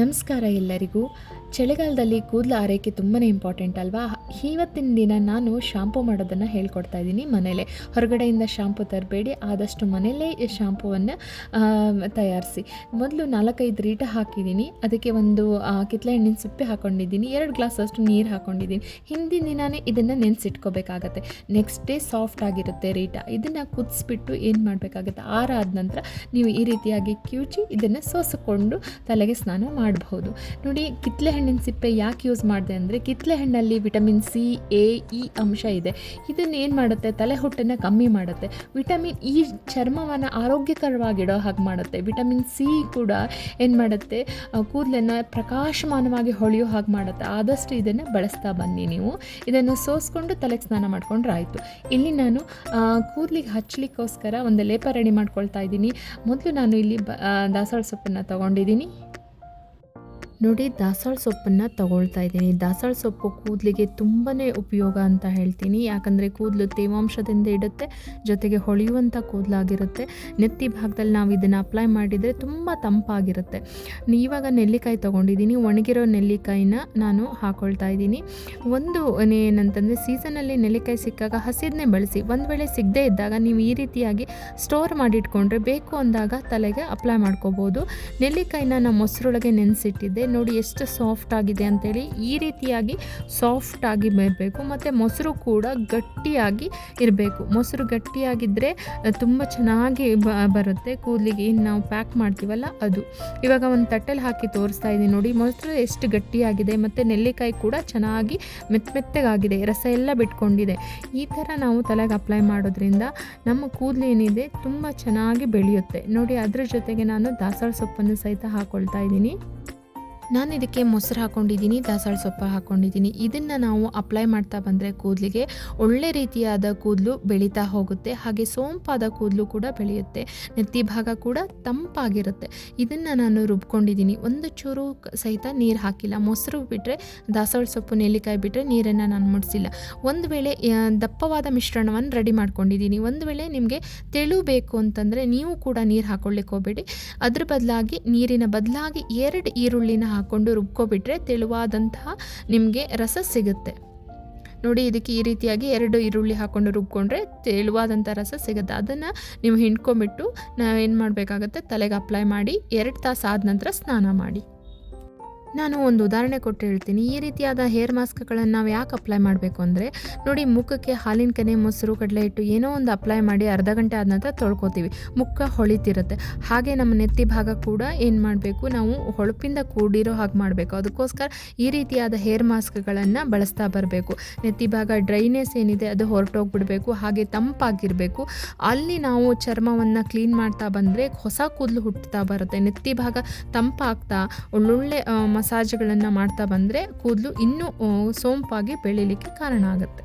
ನಮಸ್ಕಾರ ಎಲ್ಲರಿಗೂ. ಚಳಿಗಾಲದಲ್ಲಿ ಕೂದಲು ಆರೈಕೆ ತುಂಬಾ ಇಂಪಾರ್ಟೆಂಟ್ ಅಲ್ವಾ? ಇವತ್ತಿನ ದಿನ ನಾನು ಶಾಂಪು ಮಾಡೋದನ್ನು ಹೇಳ್ಕೊಡ್ತಾ ಇದ್ದೀನಿ ಮನೇಲೇ. ಹೊರಗಡೆಯಿಂದ ಶಾಂಪು ತರಬೇಡಿ, ಆದಷ್ಟು ಮನೆಯಲ್ಲೇ ಈ ಶಾಂಪುವನ್ನು ತಯಾರಿಸಿ. ಮೊದಲು ನಾಲ್ಕೈದು ರೀಟ ಹಾಕಿದ್ದೀನಿ. ಅದಕ್ಕೆ ಒಂದು ಕಿತ್ಲೆ ಹಣ್ಣಿನ ಸಿಪ್ಪೆ ಹಾಕ್ಕೊಂಡಿದ್ದೀನಿ ಎರಡು ಗ್ಲಾಸ್ ಅಷ್ಟು ನೀರು ಹಾಕ್ಕೊಂಡಿದ್ದೀನಿ ಹಿಂದಿನ ದಿನವೇ ಇದನ್ನು ನೆನೆಸಿಟ್ಕೋಬೇಕಾಗತ್ತೆ. ನೆಕ್ಸ್ಟ್ ಡೇ ಸಾಫ್ಟ್ ಆಗಿರುತ್ತೆ ರೀಟ. ಇದನ್ನು ಕುದಿಸ್ಬಿಟ್ಟು ಏನು ಮಾಡಬೇಕಾಗತ್ತೆ? ಆರಾದ ನಂತರ ನೀವು ಈ ರೀತಿಯಾಗಿ ಕ್ಯೂಚಿ ಇದನ್ನು ಸೋಸಿಕೊಂಡು ತಲೆಗೆ ಸ್ನಾನ ಮಾಡಬಹುದು. ನೋಡಿ ಕಿತ್ತಲೆ ಹಣ್ಣಿನ ಸಿಪ್ಪೆ ಯಾಕೆ ಯೂಸ್ ಮಾಡಿದೆ ಅಂದರೆ ಕಿತ್ತಲೆ ಹಣ್ಣಲ್ಲಿ ವಿಟಮಿನ್ ಸಿ ಎ ಇ ಅಂಶ ಇದೆ. ಇದನ್ನು ಏನು ಮಾಡುತ್ತೆ? ತಲೆ ಹೊಟ್ಟೆನ ಕಮ್ಮಿ ಮಾಡುತ್ತೆ. ವಿಟಮಿನ್ ಇ ಚರ್ಮವನ್ನು ಆರೋಗ್ಯಕರವಾಗಿಡೋ ಹಾಗೆ ಮಾಡುತ್ತೆ. ವಿಟಮಿನ್ ಸಿ ಕೂಡ ಏನು ಮಾಡುತ್ತೆ? ಕೂದಲನ್ನು ಪ್ರಕಾಶಮಾನವಾಗಿ ಹೊಳೆಯೋ ಹಾಗೆ ಮಾಡುತ್ತೆ. ಆದಷ್ಟು ಇದನ್ನು ಬಳಸ್ತಾ ಬನ್ನಿ ನೀವು. ಇದನ್ನು ಸೋಸ್ಕೊಂಡು ತಲೆಗೆ ಸ್ನಾನ ಮಾಡ್ಕೊಂಡ್ರೆ ಆಯಿತು ಇಲ್ಲಿ ನಾನು ಕೂದಲಿಗೆ ಹಚ್ಚಲಿಕ್ಕೋಸ್ಕರ ಒಂದು ಲೇಪ ರೆಡಿ ಮಾಡ್ಕೊಳ್ತಾ ಇದ್ದೀನಿ. ಮೊದಲು ನಾನು ಇಲ್ಲಿ ಬ ದಾಸವಾಳ ಸೊಪ್ಪನ್ನು ತೊಗೊಂಡಿದ್ದೀನಿ. ನೋಡಿ ದಾಸಾಳ ಸೊಪ್ಪನ್ನು ತಗೊಳ್ತಾ ಇದ್ದೀನಿ. ದಾಸಾಳ ಸೊಪ್ಪು ಕೂದಲಿಗೆ ತುಂಬಾ ಉಪಯೋಗ ಅಂತ ಹೇಳ್ತೀನಿ. ಯಾಕಂದರೆ ಕೂದಲು ತೇವಾಂಶದಿಂದ ಇಡುತ್ತೆ, ಜೊತೆಗೆ ಹೊಳೆಯುವಂಥ ಕೂದಲಾಗಿರುತ್ತೆ. ನೆತ್ತಿ ಭಾಗದಲ್ಲಿ ನಾವು ಇದನ್ನು ಅಪ್ಲೈ ಮಾಡಿದರೆ ತುಂಬ ತಂಪಾಗಿರುತ್ತೆ. ಇವಾಗ ನೆಲ್ಲಿಕಾಯಿ ತೊಗೊಂಡಿದ್ದೀನಿ. ಒಣಗಿರೋ ನೆಲ್ಲಿಕಾಯಿನ ನಾನು ಹಾಕೊಳ್ತಾ ಇದ್ದೀನಿ. ಒಂದು ಏನಂತಂದರೆ ಸೀಸನಲ್ಲಿ ನೆಲ್ಲಿಕಾಯಿ ಸಿಕ್ಕಾಗ ಹಸಿದನ್ನೇ ಬಳಸಿ. ಒಂದು ವೇಳೆ ಸಿಗದೇ ಇದ್ದಾಗ ನೀವು ಈ ರೀತಿಯಾಗಿ ಸ್ಟೋರ್ ಮಾಡಿಟ್ಕೊಂಡ್ರೆ ಬೇಕು ಅಂದಾಗ ತಲೆಗೆ ಅಪ್ಲೈ ಮಾಡ್ಕೋಬೋದು. ನೆಲ್ಲಿಕಾಯಿನ ನಾನು ಮೊಸರೊಳಗೆ ನೆನೆಸಿಟ್ಟಿದ್ದೆ. ನೋಡಿ ಎಷ್ಟು ಸಾಫ್ಟ್ ಆಗಿದೆ ಅಂತೇಳಿ ಈ ರೀತಿಯಾಗಿ ಸಾಫ್ಟ್ ಆಗಿ ಬರಬೇಕು ಮತ್ತು ಮೊಸರು ಕೂಡ ಗಟ್ಟಿಯಾಗಿ ಇರಬೇಕು. ಮೊಸರು ಗಟ್ಟಿಯಾಗಿದ್ದರೆ ತುಂಬ ಚೆನ್ನಾಗಿ ಬರುತ್ತೆ. ಕೂದಲಿಗೆ ಏನು ನಾವು ಪ್ಯಾಕ್ ಮಾಡ್ತೀವಲ್ಲ ಅದು. ಇವಾಗ ಒಂದು ತಟ್ಟೆಲಿ ಹಾಕಿ ತೋರಿಸ್ತಾ ಇದ್ದೀನಿ ನೋಡಿ. ಮೊಸರು ಎಷ್ಟು ಗಟ್ಟಿಯಾಗಿದೆ ಮತ್ತು ನೆಲ್ಲಿಕಾಯಿ ಕೂಡ ಚೆನ್ನಾಗಿ ಮೆತ್ತ ಮೆತ್ತಗಾಗಿದೆ. ರಸ ಎಲ್ಲ ಬಿಟ್ಕೊಂಡಿದೆ. ಈ ಥರ ನಾವು ತಲೆಗೆ ಅಪ್ಲೈ ಮಾಡೋದ್ರಿಂದ ನಮ್ಮ ಕೂದಲು ಏನಿದೆ ತುಂಬ ಚೆನ್ನಾಗಿ ಬೆಳೆಯುತ್ತೆ. ನೋಡಿ ಅದರ ಜೊತೆಗೆ ನಾನು ದಾಸಾಳ ಸೊಪ್ಪನ್ನು ಸಹಿತ ಹಾಕ್ಕೊಳ್ತಾ ಇದ್ದೀನಿ. ನಾನು ಇದಕ್ಕೆ ಮೊಸರು ಹಾಕ್ಕೊಂಡಿದ್ದೀನಿ ದಾಸಾಳ ಸೊಪ್ಪು ಹಾಕ್ಕೊಂಡಿದ್ದೀನಿ ಇದನ್ನು ನಾವು ಅಪ್ಲೈ ಮಾಡ್ತಾ ಬಂದರೆ ಕೂದಲಿಗೆ ಒಳ್ಳೆ ರೀತಿಯಾದ ಕೂದಲು ಬೆಳೀತಾ ಹೋಗುತ್ತೆ. ಹಾಗೆ ಸೋಂಪಾದ ಕೂದಲು ಕೂಡ ಬೆಳೆಯುತ್ತೆ. ನೆತ್ತಿ ಭಾಗ ಕೂಡ ತಂಪಾಗಿರುತ್ತೆ. ಇದನ್ನು ನಾನು ರುಬ್ಕೊಂಡಿದ್ದೀನಿ. ಒಂದು ಚೂರು ಸಹಿತ ನೀರು ಹಾಕಿಲ್ಲ. ಮೊಸರು ಬಿಟ್ಟರೆ ದಾಸಾಳ ಸೊಪ್ಪು, ನೆಲ್ಲಿಕಾಯಿ ಬಿಟ್ಟರೆ ನೀರನ್ನು ನಾನು ಮುಡಿಸಿಲ್ಲ. ಒಂದು ವೇಳೆ ದಪ್ಪವಾದ ಮಿಶ್ರಣವನ್ನು ರೆಡಿ ಮಾಡ್ಕೊಂಡಿದ್ದೀನಿ. ಒಂದು ವೇಳೆ ನಿಮಗೆ ತೆಳು ಬೇಕು ಅಂತಂದರೆ ನೀವು ಕೂಡ ನೀರು ಹಾಕ್ಕೊಳ್ಳಿಕ್ಕೆ ಹೋಗಬೇಡಿ. ಅದ್ರ ಬದಲಾಗಿ ನೀರಿನ ಬದಲಾಗಿ ಎರಡು ಈರುಳ್ಳಿನ ಹಾಕ್ಕೊಂಡು ರುಬ್ಕೊಬಿಟ್ರೆ ತೆಳುವಾದಂತಹ ನಿಮಗೆ ರಸ ಸಿಗುತ್ತೆ. ನೋಡಿ ಇದಕ್ಕೆ ಈ ರೀತಿಯಾಗಿ ಎರಡು ಈರುಳ್ಳಿ ಹಾಕ್ಕೊಂಡು ರುಬ್ಕೊಂಡ್ರೆ ತೆಳುವಾದಂಥ ರಸ ಸಿಗುತ್ತೆ. ಅದನ್ನು ನೀವು ಹಿಂಡ್ಕೊಂಬಿಟ್ಟು ನಾವೇನು ಮಾಡಬೇಕಾಗತ್ತೆ, ತಲೆಗೆ ಅಪ್ಲೈ ಮಾಡಿ, ಎರಡು ತಾಸು ಆದ ನಂತರ ಸ್ನಾನ ಮಾಡಿ. ನಾನು ಒಂದು ಉದಾಹರಣೆ ಕೊಟ್ಟು ಹೇಳ್ತೀನಿ. ಈ ರೀತಿಯಾದ ಹೇರ್ ಮಾಸ್ಕ್ಗಳನ್ನು ನಾವು ಯಾಕೆ ಅಪ್ಲೈ ಮಾಡಬೇಕು ಅಂದರೆ, ನೋಡಿ ಮುಖಕ್ಕೆ ಹಾಲಿನ ಕೆನೆ, ಮೊಸರು, ಕಡಲೆ ಹಿಟ್ಟು ಏನೋ ಒಂದು ಅಪ್ಲೈ ಮಾಡಿ ಅರ್ಧ ಗಂಟೆ ಆದ ನಂತರ ತೊಳ್ಕೊತೀವಿ. ಮುಖ ಹೊಳಿತಿರುತ್ತೆ. ಹಾಗೆ ನಮ್ಮ ನೆತ್ತಿ ಭಾಗ ಕೂಡ ಏನು ಮಾಡಬೇಕು, ನಾವು ಹೊಳಪಿಂದ ಕೂಡಿರೋ ಹಾಗೆ ಮಾಡಬೇಕು. ಅದಕ್ಕೋಸ್ಕರ ಈ ರೀತಿಯಾದ ಹೇರ್ ಮಾಸ್ಕ್ಗಳನ್ನು ಬಳಸ್ತಾ ಬರಬೇಕು. ನೆತ್ತಿ ಭಾಗ ಡ್ರೈನೆಸ್ ಏನಿದೆ ಅದು ಹೊರಟೋಗ್ಬಿಡಬೇಕು, ಹಾಗೆ ತಂಪಾಗಿರಬೇಕು. ಅಲ್ಲಿ ನಾವು ಚರ್ಮವನ್ನು ಕ್ಲೀನ್ ಮಾಡ್ತಾ ಬಂದರೆ ಹೊಸ ಕೂದಲು ಹುಟ್ಟುತ್ತಾ ಬರುತ್ತೆ. ನೆತ್ತಿ ಭಾಗ ತಂಪಾಗ್ತಾ, ಒಳ್ಳೊಳ್ಳೆ ಮಸಾಜ್ಗಳನ್ನು ಮಾಡ್ತಾ ಬಂದರೆ ಕೂದಲು ಇನ್ನೂ ಸೋಂಪಾಗಿ ಬೆಳೀಲಿಕ್ಕೆ ಕಾರಣ ಆಗುತ್ತೆ.